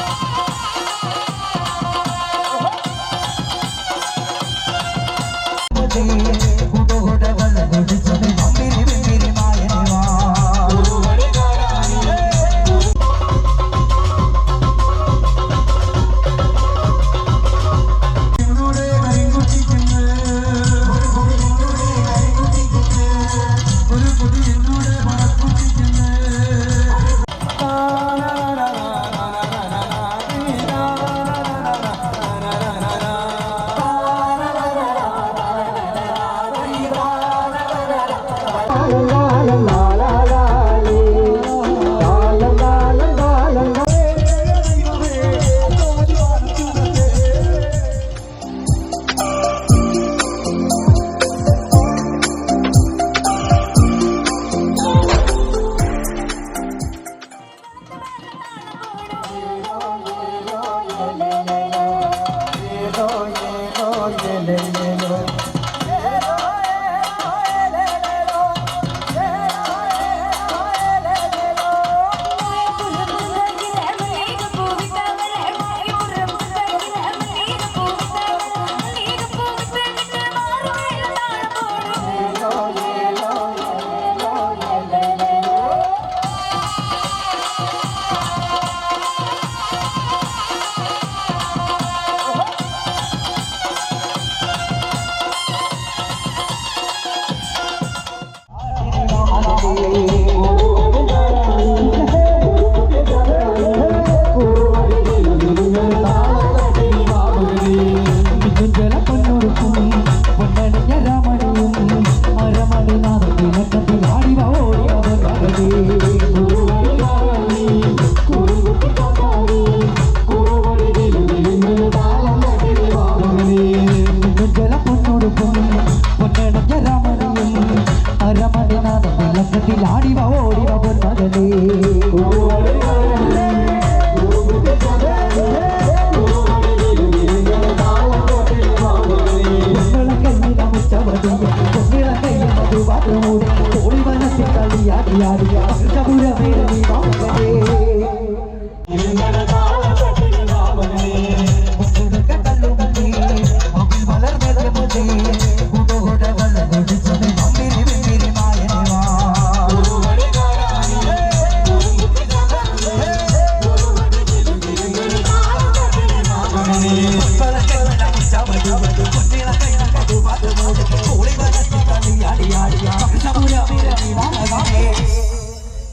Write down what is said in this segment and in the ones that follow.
Oh,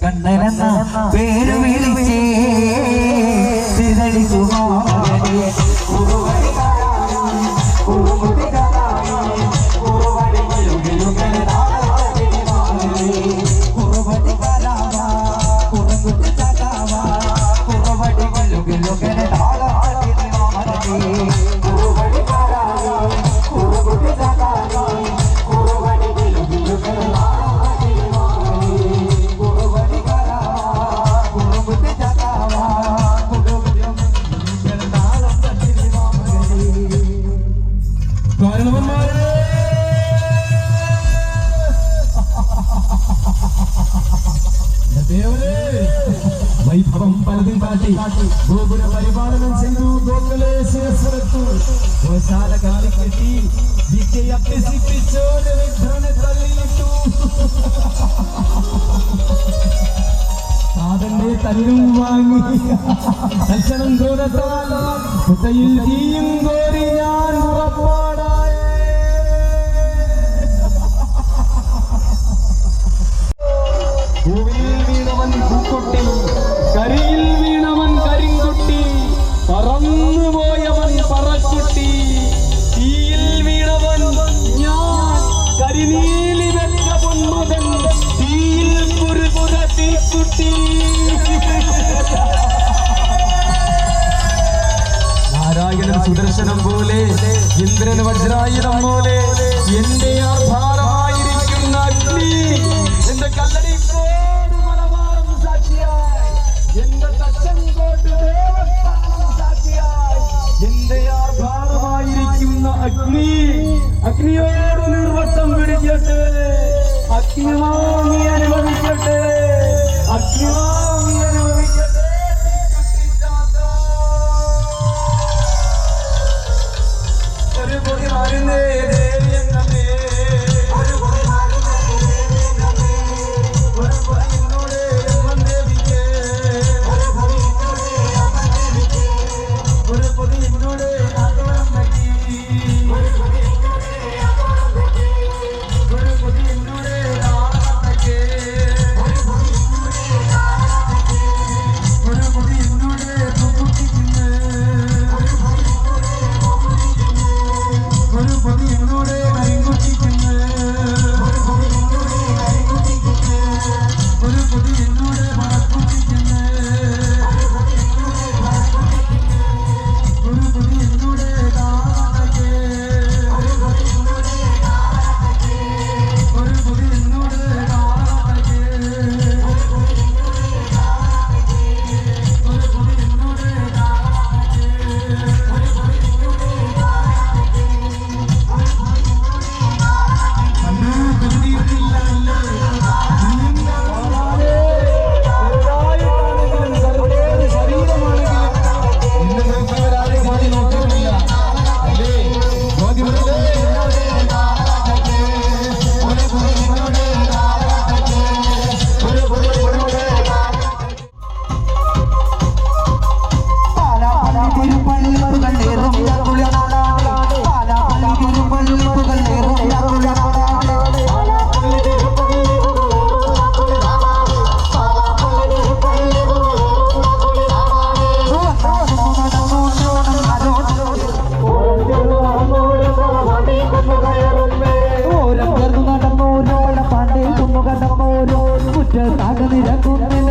കണ്ണനെന്ന പേര് വിളിച്ചേ തിരളിക്കുമാരനെ തല്ലും വാങ്ങി. തൽക്ഷണം ക്രോധത്താൽ കുത്തയിൽ തീയും കോരി ഞാൻ ഉറപ്പാടായേ. ഭൂമിയിൽ വീണവൻ പൂക്കുട്ടി ഇന്ദ്രൻ വജ്രായുധം പോലെ എന്റെ ആധാരമായിരിക്കുന്ന അഗ്നി എന്റെ കല്ലടി എന്റെ തച്ചൻകോട്ട് ദേവസ്ഥാനം സാക്ഷിയായി. എന്റെ ആധാരമായിരിക്കുന്ന അഗ്നി അഗ്നിയോട് നിർവട്ടം പിടിക്കട്ടെ. അനുഭവിക്കട്ടെ അഗ്നിമാങ്ങി അനുഭവിക്കട്ടെ തീക്കുട്ടിച്ചാത്ത. മുറ്റത്താകെ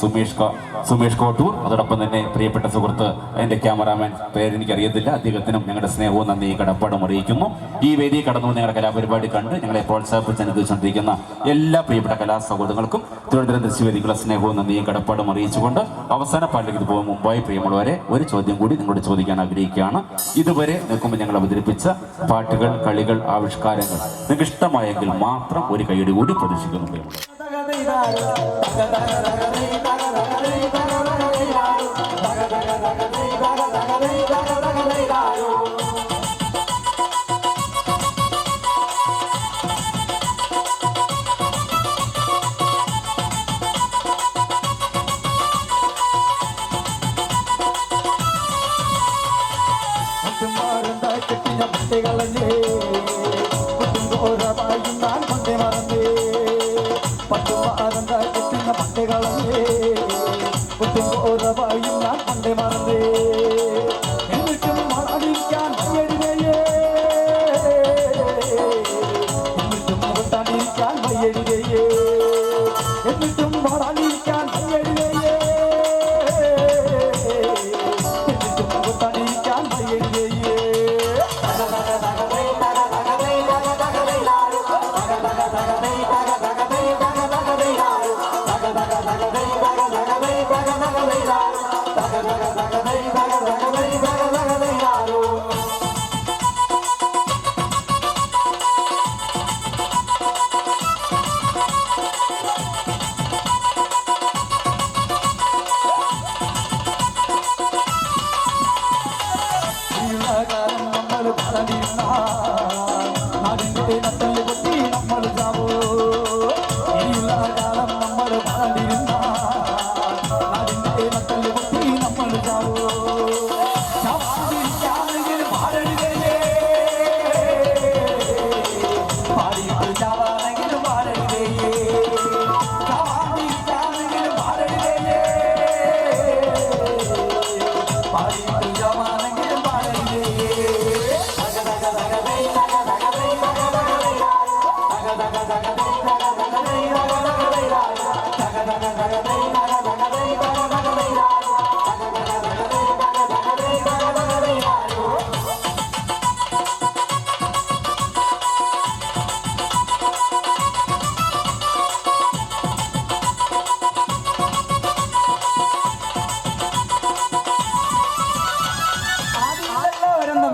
സുമേഷ് സുമേഷ് കോട്ടൂർ. അതോടൊപ്പം തന്നെ പ്രിയപ്പെട്ട സുഹൃത്ത് എന്റെ ക്യാമറാമാൻ പേരെനിക്കറിയത്തില്ല അദ്ദേഹത്തിനും ഞങ്ങളുടെ സ്നേഹവും നന്ദി കടപ്പാടും അറിയിക്കുന്നു. ഈ വേദി കടന്നു ഞങ്ങളുടെ കലാപരിപാടി കണ്ട് ഞങ്ങളെ പ്രോത്സാഹിപ്പിച്ച് അനുഭവിച്ചുകൊണ്ടിരിക്കുന്ന എല്ലാ പ്രിയപ്പെട്ട കലാ സൗഹൃദങ്ങൾക്കും തിരുവനന്തപുരം ദൃശ്യവേദിക്കുള്ള സ്നേഹവും നന്ദിയും കടപ്പാടും അറിയിച്ചുകൊണ്ട് അവസാന പാട്ടിലേക്ക് പോകും മുമ്പായി പ്രിയമുള്ളവരെ ഒരു ചോദ്യം കൂടി നിങ്ങളോട് ചോദിക്കാൻ ആഗ്രഹിക്കുകയാണ്. ഇതുവരെ നിൽക്കുമ്പോൾ ഞങ്ങൾ അവതരിപ്പിച്ച പാട്ടുകൾ കളികൾ ആവിഷ്കാരങ്ങൾ നിങ്ങൾക്ക് ഇഷ്ടമായെങ്കിൽ മാത്രം ഒരു കൈയ്യടി കൂടി പ്രതീക്ഷിക്കുന്നു. പ്രിയമുള്ളവരെ. கட்டின பட்டைகளே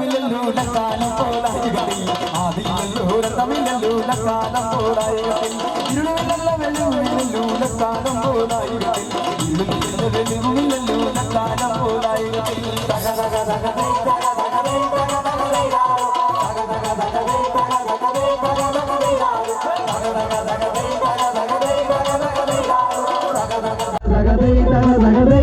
തൈ രാരോ. പോലായി തക തമിഴല്ലൂ തൈ പോലായി ഇരുളല്ല തൈ തക പോലായി തൈ രാരോ. തക തക തകതൈ തക തകതൈ തക തകതൈ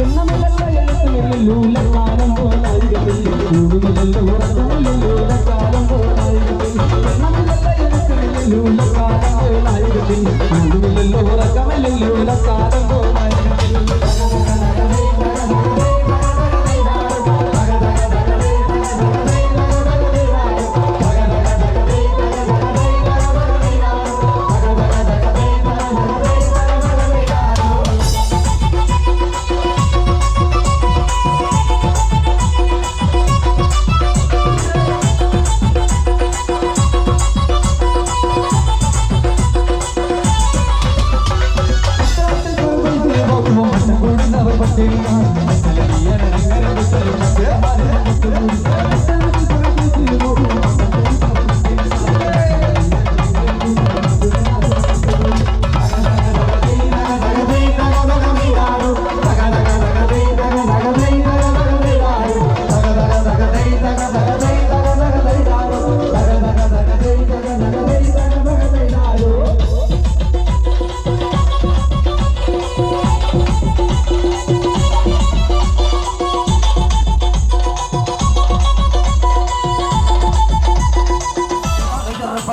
എണ്ണമില്ലല്ല എഴുത്തുമില്ലൂല കാലം പോലായിരിക്കത്തില്ല കൂടുമില്ലല്ലോ ഉറക്കമില്ലൂല കാലം പോലായിരിക്കത്തില്ല എണ്ണമില്ലല്ല എഴുത്തുമില്ലൂല കാലം പോലായിരിക്കത്തില്ല കൂടുമില്ലല്ലോ ഉറക്കമില്ലൂല കാലം Senin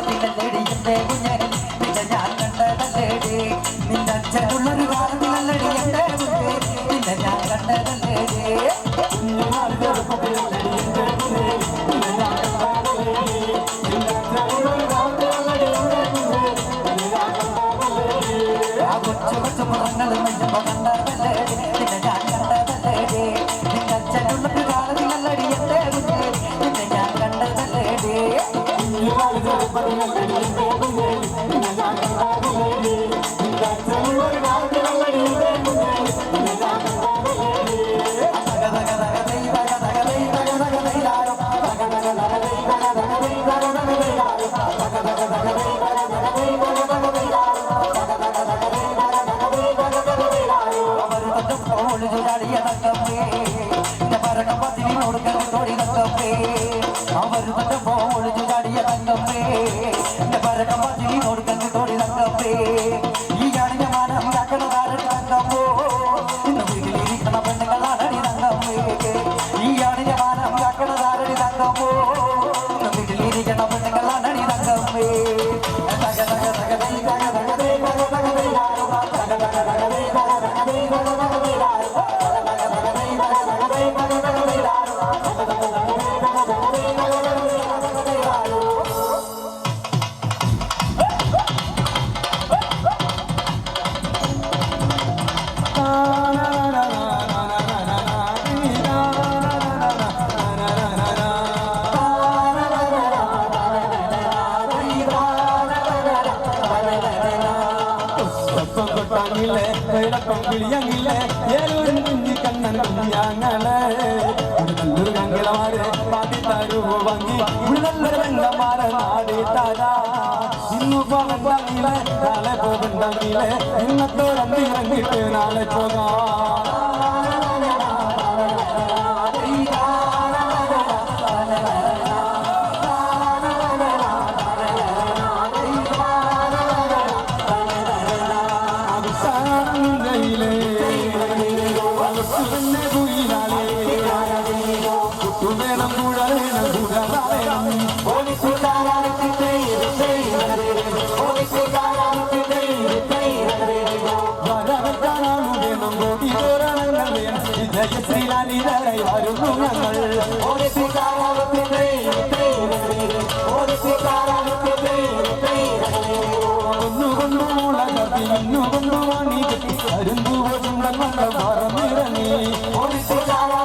Gentlemen, ladies and. கடலில என்னத்தோட இறங்கிட்டு நாளை போகா? भर में रंगी